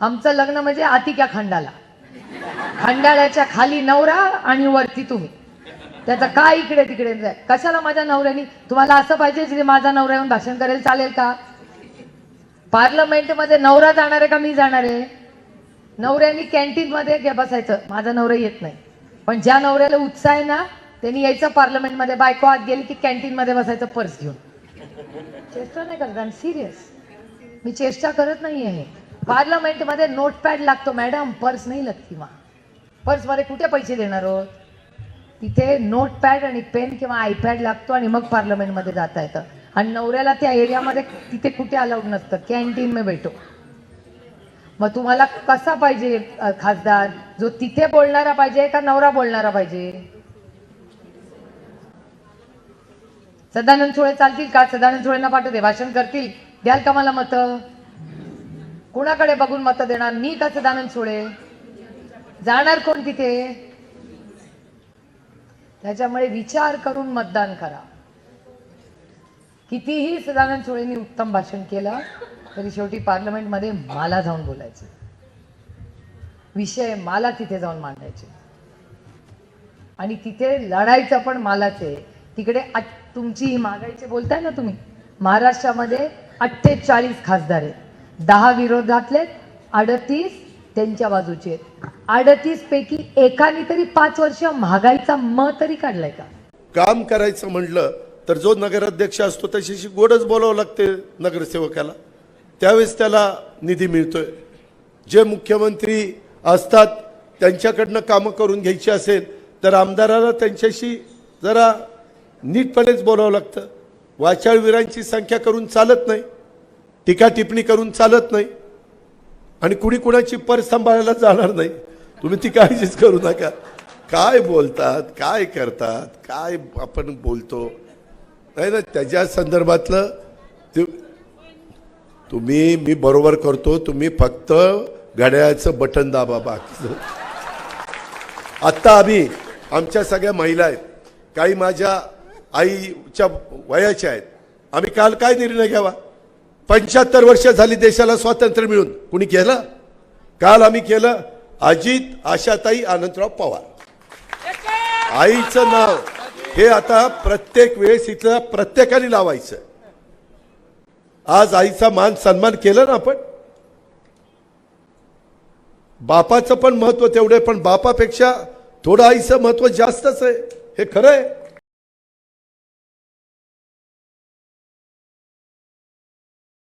आमचं लग्न म्हणजे आतिक्या खंडाला. खंडाळ्याच्या खाली नवरा आणि वरती तुम्ही. त्याचं काय इकडे तिकडे जाय कशाला माझ्या नवऱ्यानी? तुम्हाला असं पाहिजे की माझा नवरा येऊन भाषण करेल चालेल का? पार्लमेंटमध्ये नवरा जाणार आहे का मी जाणार आहे? नवऱ्यानी कॅन्टीन मध्ये बसायचं. माझा नवरा येत नाही. पण ज्या नवऱ्याला उत्साह आहे ना त्यांनी यायचं पार्लमेंटमध्ये. बायको आत गेली की कॅन्टीन मध्ये बसायचं पर्स घेऊन. चेष्टा नाही करत. सिरियस मी चेष्टा करत नाही आहे पार्लमेंटमध्ये नोटपॅड लागतो मॅडम. पर्स नाही लागती मा पर्समध्ये कुठे पैसे देणार आहोत तिथे नोटपॅड आणि पेन किंवा आयपॅड लागतो आणि मग पार्लमेंटमध्ये जाता येतं. आणि नवऱ्याला त्या एरियामध्ये तिथे कुठे अलाउड नसतं. कॅन्टीन मे भेटो मग तुम्हाला कसा पाहिजे खासदार? जो तिथे बोलणारा पाहिजे का नवरा बोलणारा पाहिजे? सदानंद सुळे चालतील का? सदानंद सुळेंना पाठवते. भाषण करतील. द्याल का मला मतं? कुणाकडे बघून मत देणार? मी का सदानंद सोळे जाणार कोण तिथे? त्याच्यामुळे विचार करून मतदान करा. कितीही सदानंद सुळेंनी उत्तम भाषण केलं तरी शेवटी पार्लमेंटमध्ये मला जाऊन बोलायचे. विषय मला तिथे जाऊन मांडायचे. आणि तिथे लढायचं पण मालाच आहे. तिकडे तुमची ही मागायचे बोलताय ना तुम्ही? महाराष्ट्रामध्ये अठ्ठेचाळीस खासदार आहेत. दहा विरोधातले अडतीस त्यांच्या बाजूचे. आहेत अडतीस पैकी एकाने तरी पाच वर्ष महागाईचा म तरी काढलाय का? काम करायचं म्हटलं तर जो नगराध्यक्ष असतो त्याच्याशी गोडच बोलावं लागते नगरसेवकाला. त्यावेळेस त्याला निधी मिळतोय. जे मुख्यमंत्री असतात त्यांच्याकडनं कामं करून घ्यायची असेल तर आमदाराला त्यांच्याशी जरा नीटपणेच बोलावं लागतं. वाचाळवीरांची संख्या करून चालत नाही. टीका टिप्पणी करून चालत नाही. आणि कुणी कुणाची पर सांभाळायला जाणार नाही. तुम्ही ती काळजीच करू नका. काय बोलतात काय करतात काय आपण बोलतो? नाही ना त्याच्या संदर्भातलं ते तुम्ही मी बरोबर करतो तुम्ही फक्त घड्याळाचं बटन दाबा बाकी. आत्ता आम्ही आमच्या सगळ्या महिला आहेत. काही माझ्या आईच्या वयाच्या आहेत. आम्ही काल काय निर्णय घ्यावा? पंच्याहत्तर वर्ष झाली देशाला स्वातंत्र्य मिळून. कुणी केलं? काल आम्ही केलं अजित आशाताई आनंदराव पवार. आईचं नाव. हे आता प्रत्येक वेळेस इथं प्रत्येकाने लावायचं. आज आईचा मान सन्मान केलं ना आपण? बापाचं पण महत्त्व तेवढं आहे पण बापापेक्षा थोडं आईचं महत्त्व जास्तच आहे. हे खरं आहे?